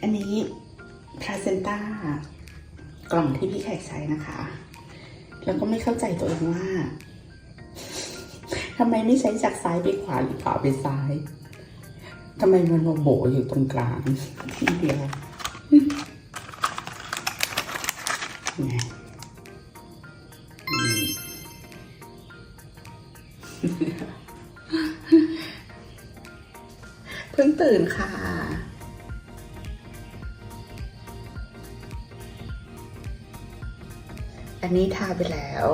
อันนี้พาเซนต้ากล่องที่พี่แขกใช้นะคะ แล้วก็ไม่เข้าใจตัวเองว่าทำไมไม่ใช้จากซ้ายไปขวาหรือขวาไปซ้ายทำไมมันมาโบอยู่ตรงกลางที่เดียวไงเพิ่งตื่นค่ะ อันนี้ทาไปแล้ว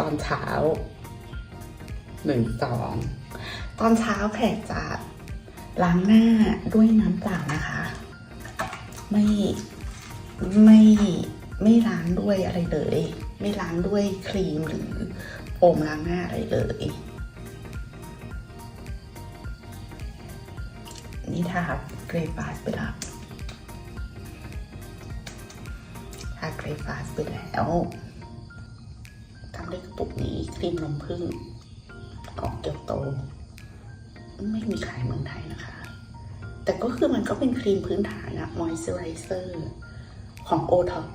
ตอนเช้าหนึ่งสองตอนเช้าแขกจะล้างหน้าด้วยน้ำเปล่านะคะ ไม่ไม่ไม่ล้างด้วยอะไรเลย ไม่ล้างด้วยครีมหรือโฟมล้างหน้าอะไรเลยนี่ทาเกรฟาสไปแล้วาเกรฟาสไปแล้วทำด้วยกระปุกนี้ครีมนมผึ้งของเกียวโต ไม่มีขายเมืองไทยนะคะ แต่ก็คือมันก็เป็นครีมพื้นฐานอะมอยเจอไรเซอร์ของโอท็อป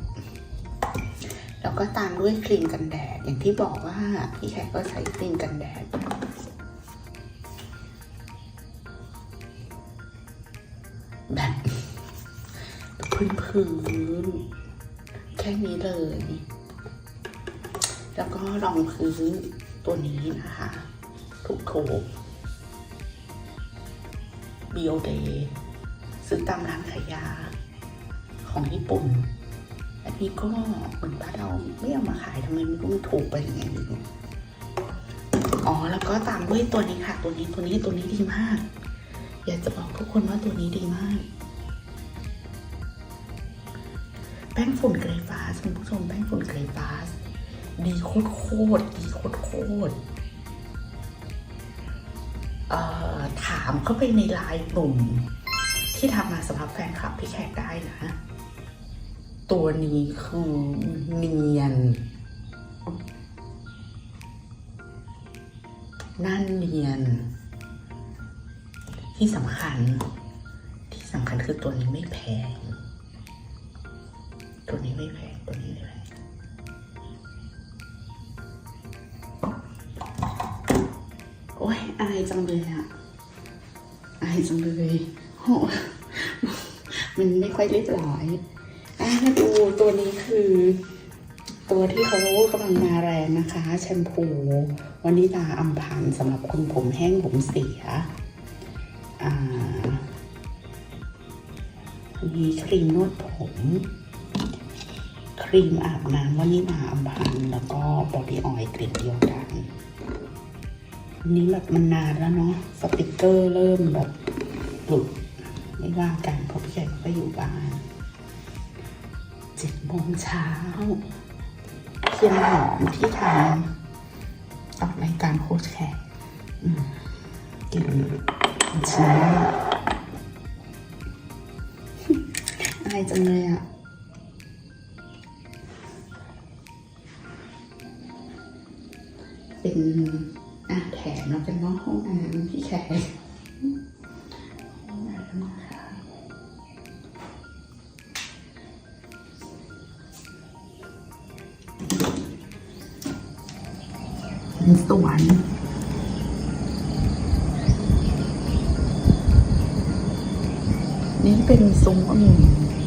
แล้วก็ตามด้วยครีมกันแดด อย่างที่บอกว่าพี่แขกก็ใช้ครีมกันแดดแบบพื้นพื้น ค่นี้เลย แล้วก็รองพื้นตัวนี้นะคะ ถูกถูกบิโอเดซื้อตามร้านขายยาของญี่ปุ่น อันนี้ก็เหมือนบ้านเราไม่เอามาขายทำไมไม่รู้มันถูกไปยังไงไม่รู้อ๋อ แล้วก็ตามด้วยตัวนี้ค่ะ ตัวนี้ตัวนี้ตัวนี้ดีมาก อยากจะบอกทุกคนว่าตัวนี้ดีมาก ป้งฝุ่นเกรฟาสคุณผู้ชมแป้งฝุ่นเกรฟาสดีโคตรโคตรดีโคตรโคตรเอ่อถามเข้าไปในไลน์กลุ่มที่ทำมาสำหรับแฟนคลับพี่แขกได้นะ ตัวนี้คือเนียน นั่นเนียน ที่สำคัญ ที่สำคัญคือตัวนี้ไม่แพง ตัวนี้ไม่แพงตัวนี้ไม่แพงโอ้ยอายจังเลยอะอายจังเลยโหมันไม่ค่อยเรียบร้อยอะมาดูตัวนี้คือ ตัวที่เขากำลังมาแรงนะคะ แชมพูวานิลาอัมพันสำหรับคนผมแห้งผมเสียอ่ามีครีมนวดผม ครีมอาบน้ำวานิลาอัมพันธ์แล้วก็บอดี้ออยล์กลิ่นเดียวกันอันนี้แบบมันนานแล้วเนาะสติกเกอร์เริ่มแบบหลุดไม่ว่ากันเพราะพี่แขกก็อยู่บ้านเจ็ดโมงเช้าเทียนหอมที่ทำออกรายการโค้ชแขกกินชิ้นอายจังเลยอะ เป็นอะแถมแล้วกันเนาะห้องน้ำพี่แขกห้องน้ำนะคะเป็นสวนนี่เป็นซุ้มองุ่น